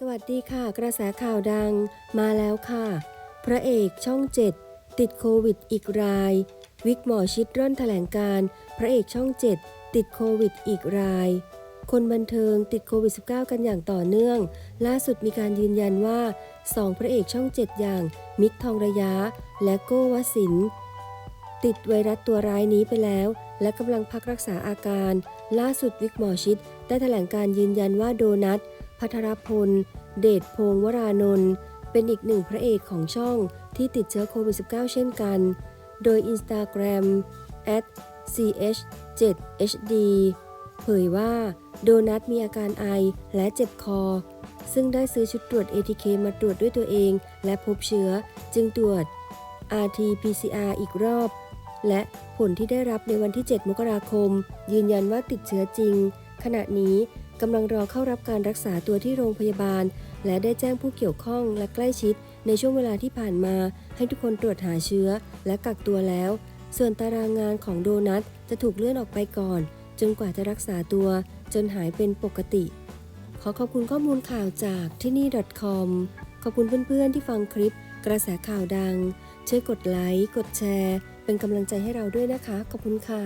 สวัสดีค่ะ กระแสข่าวดังมาแล้วค่ะ พระเอกช่องเจ็ดติดโควิดอีกราย วิกหมอชิดร่อนแถลงการ พระเอกช่องเจ็ดติดโควิดอีกราย คนบันเทิงติดโควิด -19 กันอย่างต่อเนื่อง ล่าสุดมีการยืนยันว่าสองพระเอกช่องเจ็ดอย่าง มิกทองระยะ และโก้วสิน ติดไวรัสตัวร้ายนี้ไปแล้ว และกำลังพักรักษาอาการ ล่าสุดวิกหมอชิดได้แถลงการยืนยันว่าโดนัท พัทรพล เดชพงศ์วรานนท์เป็นอีกหนึ่งพระเอกของช่องที่ติดเชื้อโควิด -19 เช่นกัน โดย Instagram @ch7hd เผยว่าโดนัทมีอาการไอและเจ็บคอ ซึ่งได้ซื้อชุดตรวจ ATK มาตรวจด้วยตัวเอง และพบเชื้อจึงตรวจ RT-PCR อีกรอบ และผลที่ได้รับในวันที่ 7 มกราคม ยืนยันว่าติดเชื้อจริง ขณะนี้ กำลังรอเข้ารับการรักษาตัวที่โรงพยาบาล และได้แจ้งผู้เกี่ยวข้องและใกล้ชิด ในช่วงเวลาที่ผ่านมา ให้ทุกคนตรวจหาเชื้อ และกักตัวแล้ว ส่วนตารางงานของโดนัทจะถูกเลื่อนออกไปก่อน จนกว่าจะรักษาตัว จนหายเป็นปกติ ขอขอบคุณข้อมูลข่าวจากที่นี่ .com ขอบคุณเพื่อนๆที่ฟังคลิป กระแสข่าวดัง ช่วยกดไลค์กดแชร์ เป็นกำลังใจให้เราด้วยนะคะ ขอบคุณค่ะ